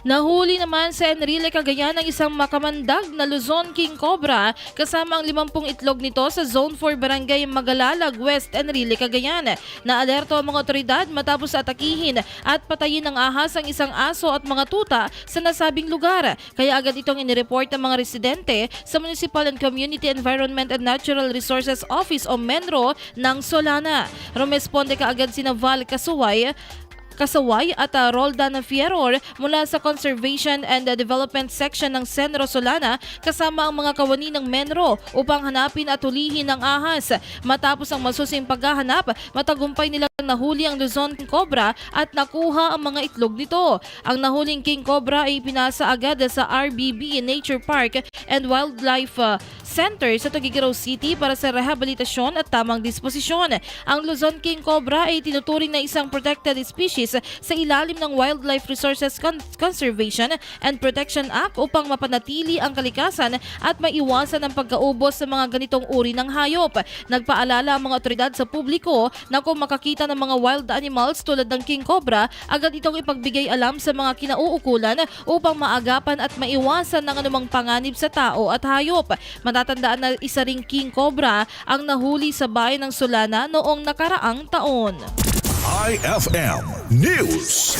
Nahuli naman sa Enrile Cagayan ang isang makamandag na Luzon King Cobra kasama ang 50 itlog nito sa Zone 4 Barangay Magalalag, West Enrile Cagayan. Naalerto ang mga otoridad matapos atakihin at patayin ng ahas ang isang aso at mga tuta sa nasabing lugar. Kaya agad itong inireport ng mga residente sa Municipal and Community Environment and Natural Resources Office o MENRO ng Solana. Rumesponde kaagad sina Val Kasuway Kasaway at uh, Roldan Fieror mula sa Conservation and uh, Development Section ng Senro Solana kasama ang mga kawani ng Menro upang hanapin at hulihin ang ahas. Matapos ang masusing paghahanap, matagumpay nilang nahuli ang Luzon King Cobra at nakuha ang mga itlog nito. Ang nahuling King Cobra ay pinasa agad sa RBB Nature Park and Wildlife uh, Center sa Tuguegarao City para sa rehabilitasyon at tamang disposisyon. Ang Luzon King Cobra ay tinuturing na isang protected species sa ilalim ng Wildlife Resources Con- Conservation and Protection Act upang mapanatili ang kalikasan at maiwasan ang pagkaubos sa mga ganitong uri ng hayop. Nagpaalala ang mga otoridad sa publiko na kung makakita ng mga wild animals tulad ng King Cobra, agad itong ipagbigay alam sa mga kinauukulan upang maagapan at maiwasan ng anumang panganib sa tao at hayop. Matatandaan na isa ring King Cobra ang nahuli sa bayan ng Solana noong nakaraang taon. IFM News.